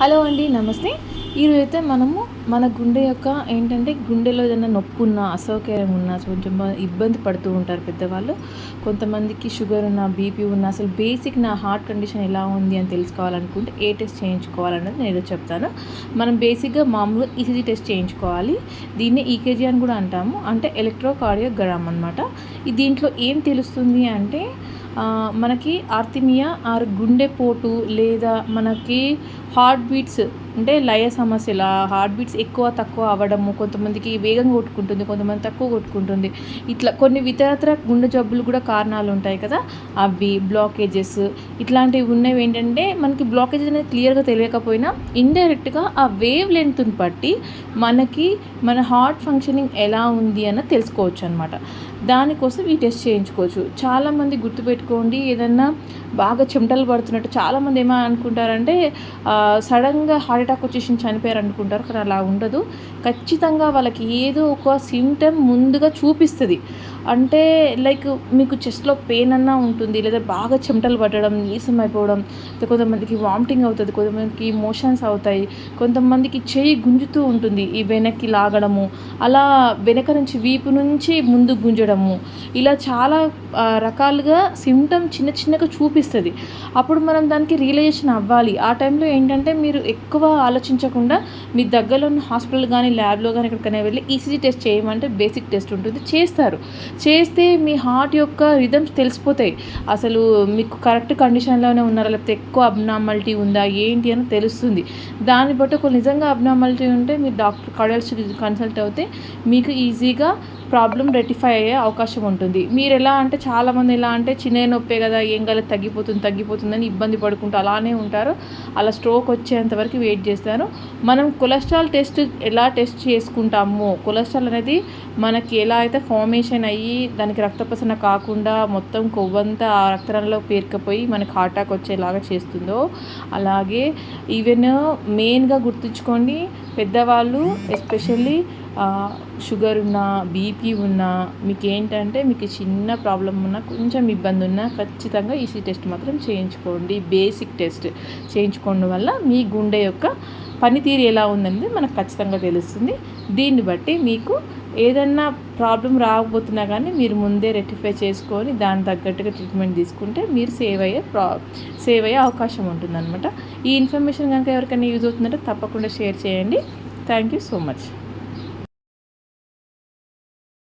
Hello అండి నమస్తే. ఈరోజు అయితే మనము మన గుండె యొక్క ఏంటంటే గుండెలో ఏదైనా నొప్పి ఉన్నా అసౌకర్యం ఉన్నా కొంచెం ఇబ్బంది పడుతూ ఉంటారు పెద్దవాళ్ళు. కొంతమందికి షుగర్ ఉన్న బీపీ ఉన్న అసలు బేసిక్ నా హార్ట్ కండిషన్ ఎలా ఉంది అని తెలుసుకోవాలనుకుంటే ఏ టెస్ట్ చేయించుకోవాలన్నది నేను ఏదో చెప్తాను. మనం బేసిక్గా మామూలుగా ఈసీజీ టెస్ట్ చేయించుకోవాలి. దీన్ని ఈకేజీ అని కూడా అంటాము. అంటే ఎలక్ట్రోకార్డియోగ్రామ్ అనమాట దీంట్లో ఏం తెలుస్తుంది అంటే మనకి ఆర్థిమియా ఆర్ గుండెపోటు లేదా మనకి హార్ట్ బీట్స్ అంటే లయ సమస్యల హార్ట్ బీట్స్ ఎక్కువ తక్కువ అవ్వడము కొంతమందికి వేగంగా కొట్టుకుంటుంది కొంతమంది తక్కువ కొట్టుకుంటుంది. ఇట్లా కొన్ని ఇతరత్ర గుండె జబ్బులు కూడా కారణాలు ఉంటాయి కదా. అవి బ్లాకేజెస్ ఇట్లాంటివి ఉన్నవి ఏంటంటే మనకి బ్లాకేజెస్ అనేది క్లియర్గా తెలియకపోయినా ఇండైరెక్ట్గా ఆ వేవ్ లెంత్ని బట్టి మనకి మన హార్ట్ ఫంక్షనింగ్ ఎలా ఉంది అన్న తెలుసుకోవచ్చు అనమాట దానికోసం ఈ టెస్ట్ చేయించుకోవచ్చు. చాలామంది గుర్తుపెట్టుకోండి ఏదన్నా బాగా చెమటలు పడుతున్నట్టు చాలామంది ఏమో అనుకుంటారంటే సడన్గా హార్ట్ అటాక్ వచ్చేసి చనిపోయారు అనుకుంటారు కానీ అలా ఉండదు. ఖచ్చితంగా వాళ్ళకి ఏదో ఒక సిమ్టమ్ ముందుగా చూపిస్తుంది. అంటే లైక్ మీకు చెస్ట్లో పెయిన్ అన్నా ఉంటుంది లేదా బాగా చెమటలు పట్టడం నీసం అయిపోవడం కొంతమందికి వామిటింగ్ అవుతుంది కొంతమందికి మోషన్స్ అవుతాయి కొంతమందికి చేయి గుంజుతూ ఉంటుంది ఈ వెనక్కి లాగడము అలా వెనక నుంచి వీపు నుంచి ముందు గుంజడము. ఇలా చాలా రకాలుగా సిమ్టమ్ చిన్న చిన్నగా చూపిస్తుంది. అప్పుడు మనం దానికి రియలైజేషన్ అవ్వాలి. ఆ టైంలో ఏంటంటే మీరు ఎక్కువ ఆలోచించకుండా మీ దగ్గరలో ఉన్న హాస్పిటల్ కానీ ల్యాబ్లో కానీ ఎక్కడికైనా వెళ్ళి ఈసీజీ టెస్ట్ చేయమంటే బేసిక్ టెస్ట్ ఉంటుంది చేస్తారు. చేస్తే మీ హార్ట్ యొక్క రిథమ్స్ తెలిసిపోతాయి. అసలు మీకు కరెక్ట్ కండిషన్లోనే ఉన్నారా? లేకపోతే ఎక్కువ అబ్నార్మాలిటీ ఉందా? ఏంటి అని తెలుస్తుంది. దాన్ని బట్టి ఒక నిజంగా అబ్నార్మాలిటీ ఉంటే మీరు డాక్టర్ కడల్స్ కన్సల్ట్ అవుతే మీకు ఈజీగా ప్రాబ్లం రెటిఫై అయ్యే అవకాశం ఉంటుంది. మీరు ఎలా అంటే చాలామంది ఎలా అంటే చిన్న నొప్పే కదా ఏం గల తగ్గిపోతుంది తగ్గిపోతుందని ఇబ్బంది పడుకుంటూ అలానే ఉంటారు. అలా స్ట్రోక్ వచ్చేంత వరకు వెయిట్ చేస్తారు. మనం కొలెస్ట్రాల్ టెస్ట్ ఎలా టెస్ట్ చేసుకుంటామో కొలెస్ట్రాల్ అనేది మనకి ఎలా అయితే ఫార్మేషన్ అయ్యి దానికి రక్తపసన కాకుండా మొత్తం కొవ్వంతా ఆ రక్తరంలో పేరుకపోయి మనకి హార్ట్అటాక్ వచ్చేలాగా చేస్తుందో అలాగే ఈవెన్ మెయిన్గా గుర్తుంచుకోండి పెద్దవాళ్ళు ఎస్పెషల్లీ షుగర్ ఉన్నా బీపీ ఉన్నా మీకు ఏంటంటే మీకు చిన్న ప్రాబ్లం ఉన్నా కొంచెం ఇబ్బంది ఉన్నా ఖచ్చితంగా ఈసీ టెస్ట్ మాత్రం చేయించుకోండి. బేసిక్ టెస్ట్ చేయించుకోవడం వల్ల మీ గుండె యొక్క పనితీరు ఎలా ఉందనేది మనకు ఖచ్చితంగా తెలుస్తుంది. దీన్ని బట్టి మీకు ఏదన్నా ప్రాబ్లం రాకపోతున్నా కానీ మీరు ముందే రెక్టిఫై చేసుకొని దాని తగ్గట్టుగా ట్రీట్మెంట్ తీసుకుంటే మీరు సేవ్ అయ్యే ప్రా సేవ్ అయ్యే అవకాశం ఉంటుందన్నమాట. ఈ ఇన్ఫర్మేషన్ కనుక ఎవరికైనా యూజ్ అవుతుందంటే తప్పకుండా షేర్ చేయండి. Thank you so much.